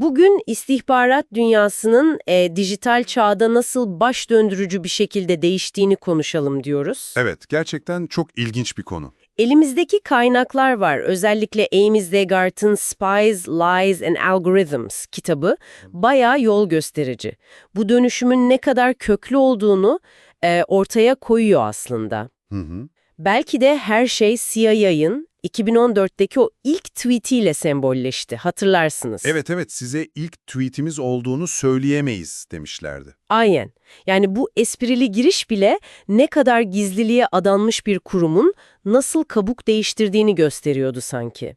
Bugün istihbarat dünyasının e, dijital çağda nasıl baş döndürücü bir şekilde değiştiğini konuşalım diyoruz. Evet, gerçekten çok ilginç bir konu. Elimizdeki kaynaklar var. Özellikle Amy Zegart'ın Spies, Lies and Algorithms kitabı bayağı yol gösterici. Bu dönüşümün ne kadar köklü olduğunu e, ortaya koyuyor aslında. Hı hı. Belki de her şey CIA'ın 2014'teki o ilk tweetiyle sembolleşti. Hatırlarsınız. Evet evet, size ilk tweetimiz olduğunu söyleyemeyiz demişlerdi. Aynen. Yani bu esprili giriş bile ne kadar gizliliğe adanmış bir kurumun nasıl kabuk değiştirdiğini gösteriyordu sanki.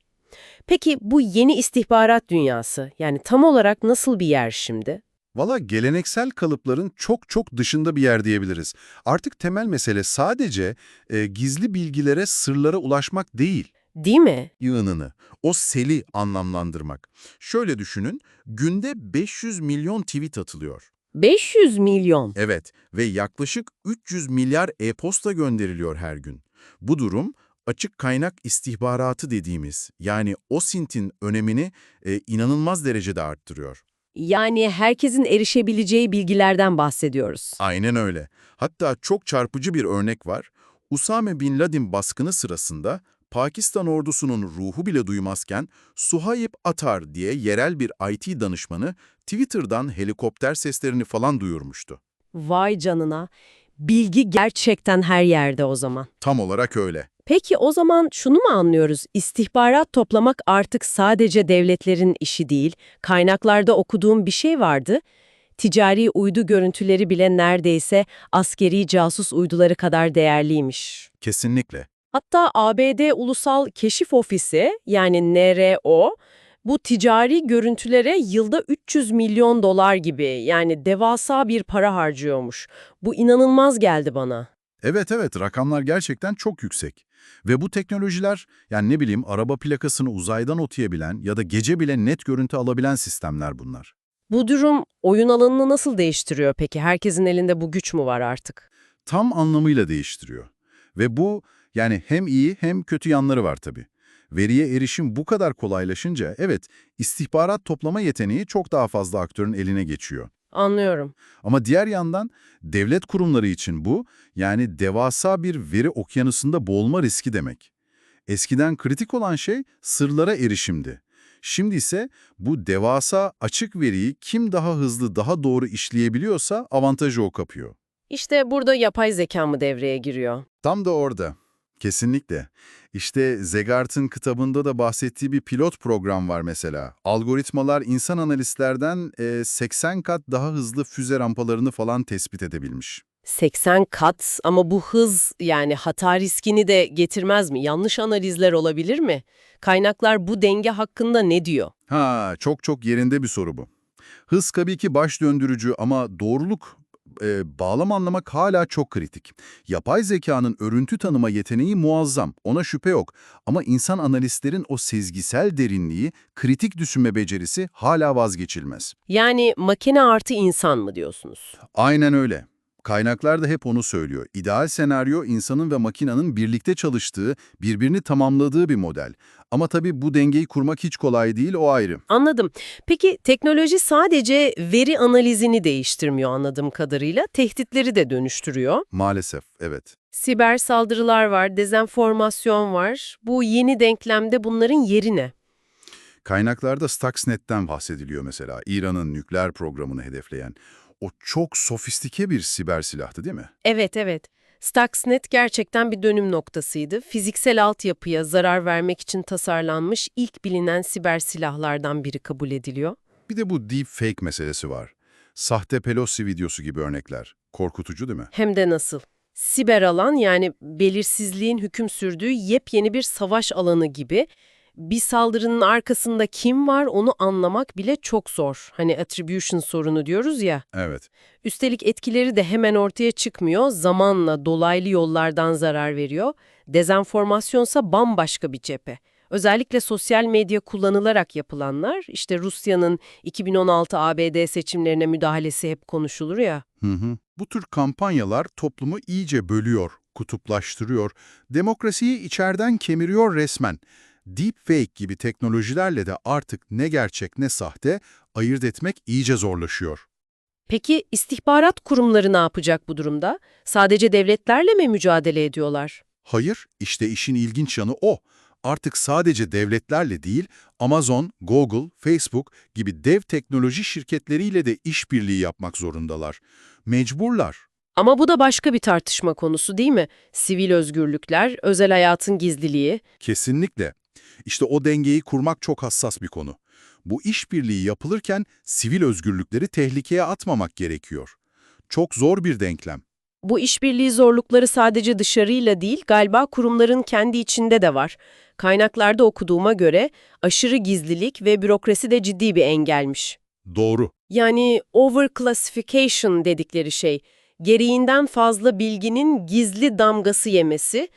Peki bu yeni istihbarat dünyası yani tam olarak nasıl bir yer şimdi? Valla geleneksel kalıpların çok çok dışında bir yer diyebiliriz. Artık temel mesele sadece e, gizli bilgilere, sırlara ulaşmak değil. Değil mi? yığınını, o seli anlamlandırmak. Şöyle düşünün, günde 500 milyon tweet atılıyor. 500 milyon. Evet ve yaklaşık 300 milyar e-posta gönderiliyor her gün. Bu durum açık kaynak istihbaratı dediğimiz yani OSINT'in önemini e, inanılmaz derecede arttırıyor. Yani herkesin erişebileceği bilgilerden bahsediyoruz. Aynen öyle. Hatta çok çarpıcı bir örnek var. Usame Bin Laden baskını sırasında Pakistan ordusunun ruhu bile duymazken Suhayb Atar diye yerel bir IT danışmanı Twitter'dan helikopter seslerini falan duyurmuştu. Vay canına. Bilgi gerçekten her yerde o zaman. Tam olarak öyle. Peki o zaman şunu mu anlıyoruz? İstihbarat toplamak artık sadece devletlerin işi değil. Kaynaklarda okuduğum bir şey vardı. Ticari uydu görüntüleri bile neredeyse askeri casus uyduları kadar değerliymiş. Kesinlikle. Hatta ABD Ulusal Keşif Ofisi yani NRO bu ticari görüntülere yılda 300 milyon dolar gibi yani devasa bir para harcıyormuş. Bu inanılmaz geldi bana. Evet evet rakamlar gerçekten çok yüksek. Ve bu teknolojiler yani ne bileyim araba plakasını uzaydan okuyabilen ya da gece bile net görüntü alabilen sistemler bunlar. Bu durum oyun alanını nasıl değiştiriyor peki? Herkesin elinde bu güç mü var artık? Tam anlamıyla değiştiriyor. Ve bu yani hem iyi hem kötü yanları var tabii. Veriye erişim bu kadar kolaylaşınca evet istihbarat toplama yeteneği çok daha fazla aktörün eline geçiyor. Anlıyorum. Ama diğer yandan devlet kurumları için bu yani devasa bir veri okyanusunda boğulma riski demek. Eskiden kritik olan şey sırlara erişimdi. Şimdi ise bu devasa açık veriyi kim daha hızlı daha doğru işleyebiliyorsa avantajı o kapıyor. İşte burada yapay zeka mı devreye giriyor? Tam da orada. Kesinlikle. İşte Zegart'ın kitabında da bahsettiği bir pilot program var mesela. Algoritmalar insan analistlerden e, 80 kat daha hızlı füze rampalarını falan tespit edebilmiş. 80 kat ama bu hız yani hata riskini de getirmez mi? Yanlış analizler olabilir mi? Kaynaklar bu denge hakkında ne diyor? Ha, çok çok yerinde bir soru bu. Hız tabii ki baş döndürücü ama doğruluk, e, bağlam anlamak hala çok kritik. Yapay zekanın örüntü tanıma yeteneği muazzam, ona şüphe yok. Ama insan analistlerin o sezgisel derinliği, kritik düşünme becerisi hala vazgeçilmez. Yani makine artı insan mı diyorsunuz? Aynen öyle. Kaynaklar da hep onu söylüyor. İdeal senaryo insanın ve makinenin birlikte çalıştığı, birbirini tamamladığı bir model. Ama tabii bu dengeyi kurmak hiç kolay değil, o ayrı. Anladım. Peki teknoloji sadece veri analizini değiştirmiyor anladığım kadarıyla, tehditleri de dönüştürüyor. Maalesef, evet. Siber saldırılar var, dezenformasyon var. Bu yeni denklemde bunların yeri ne? Kaynaklarda Stuxnet'ten bahsediliyor mesela. İran'ın nükleer programını hedefleyen. O çok sofistike bir siber silahtı değil mi? Evet, evet. Stuxnet gerçekten bir dönüm noktasıydı. Fiziksel altyapıya zarar vermek için tasarlanmış ilk bilinen siber silahlardan biri kabul ediliyor. Bir de bu deepfake meselesi var. Sahte Pelosi videosu gibi örnekler. Korkutucu değil mi? Hem de nasıl? Siber alan yani belirsizliğin hüküm sürdüğü yepyeni bir savaş alanı gibi. Bir saldırının arkasında kim var onu anlamak bile çok zor. Hani attribution sorunu diyoruz ya. Evet. Üstelik etkileri de hemen ortaya çıkmıyor. Zamanla dolaylı yollardan zarar veriyor. Dezenformasyonsa bambaşka bir cephe. Özellikle sosyal medya kullanılarak yapılanlar, işte Rusya'nın 2016 ABD seçimlerine müdahalesi hep konuşulur ya. Hı hı. Bu tür kampanyalar toplumu iyice bölüyor, kutuplaştırıyor, demokrasiyi içeriden kemiriyor resmen. Deepfake gibi teknolojilerle de artık ne gerçek ne sahte ayırt etmek iyice zorlaşıyor. Peki istihbarat kurumları ne yapacak bu durumda? Sadece devletlerle mi mücadele ediyorlar? Hayır, işte işin ilginç yanı o. Artık sadece devletlerle değil, Amazon, Google, Facebook gibi dev teknoloji şirketleriyle de işbirliği yapmak zorundalar. Mecburlar. Ama bu da başka bir tartışma konusu değil mi? Sivil özgürlükler, özel hayatın gizliliği. Kesinlikle. İşte o dengeyi kurmak çok hassas bir konu. Bu işbirliği yapılırken sivil özgürlükleri tehlikeye atmamak gerekiyor. Çok zor bir denklem. Bu işbirliği zorlukları sadece dışarıyla değil, galiba kurumların kendi içinde de var. Kaynaklarda okuduğuma göre aşırı gizlilik ve bürokrasi de ciddi bir engelmiş. Doğru. Yani overclassification dedikleri şey, gereğinden fazla bilginin gizli damgası yemesi,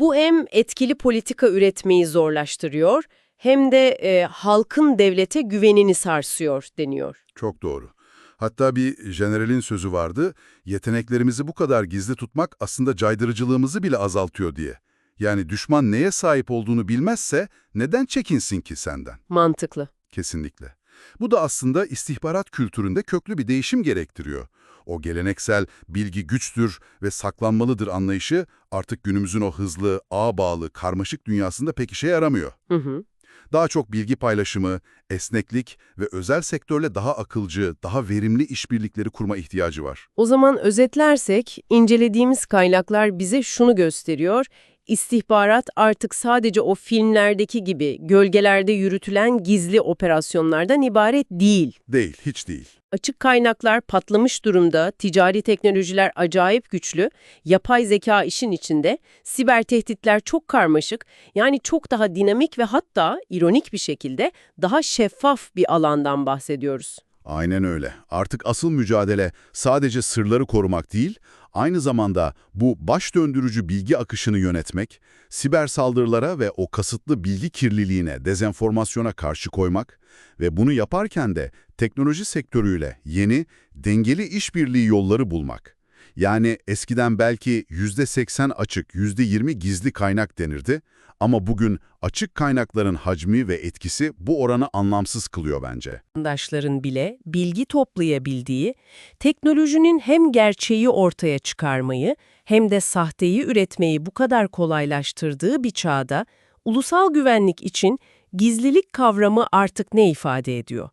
bu hem etkili politika üretmeyi zorlaştırıyor, hem de e, halkın devlete güvenini sarsıyor deniyor. Çok doğru. Hatta bir generalin sözü vardı, yeteneklerimizi bu kadar gizli tutmak aslında caydırıcılığımızı bile azaltıyor diye. Yani düşman neye sahip olduğunu bilmezse neden çekinsin ki senden? Mantıklı. Kesinlikle. Bu da aslında istihbarat kültüründe köklü bir değişim gerektiriyor. O geleneksel bilgi güçtür ve saklanmalıdır anlayışı artık günümüzün o hızlı, ağ bağlı, karmaşık dünyasında pek işe yaramıyor. Hı hı. Daha çok bilgi paylaşımı, esneklik ve özel sektörle daha akılcı, daha verimli işbirlikleri kurma ihtiyacı var. O zaman özetlersek, incelediğimiz kaynaklar bize şunu gösteriyor. İstihbarat artık sadece o filmlerdeki gibi gölgelerde yürütülen gizli operasyonlardan ibaret değil. Değil, hiç değil. Açık kaynaklar patlamış durumda, ticari teknolojiler acayip güçlü, yapay zeka işin içinde, siber tehditler çok karmaşık, yani çok daha dinamik ve hatta ironik bir şekilde daha şeffaf bir alandan bahsediyoruz. Aynen öyle. Artık asıl mücadele sadece sırları korumak değil, aynı zamanda bu baş döndürücü bilgi akışını yönetmek, siber saldırılara ve o kasıtlı bilgi kirliliğine, dezenformasyona karşı koymak ve bunu yaparken de teknoloji sektörüyle yeni, dengeli işbirliği yolları bulmak. Yani eskiden belki %80 açık, %20 gizli kaynak denirdi ama bugün açık kaynakların hacmi ve etkisi bu oranı anlamsız kılıyor bence. vatandaşların bile bilgi toplayabildiği, teknolojinin hem gerçeği ortaya çıkarmayı hem de sahteyi üretmeyi bu kadar kolaylaştırdığı bir çağda ulusal güvenlik için gizlilik kavramı artık ne ifade ediyor?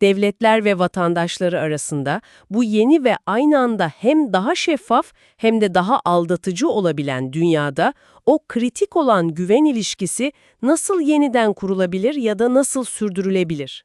Devletler ve vatandaşları arasında bu yeni ve aynı anda hem daha şeffaf hem de daha aldatıcı olabilen dünyada o kritik olan güven ilişkisi nasıl yeniden kurulabilir ya da nasıl sürdürülebilir?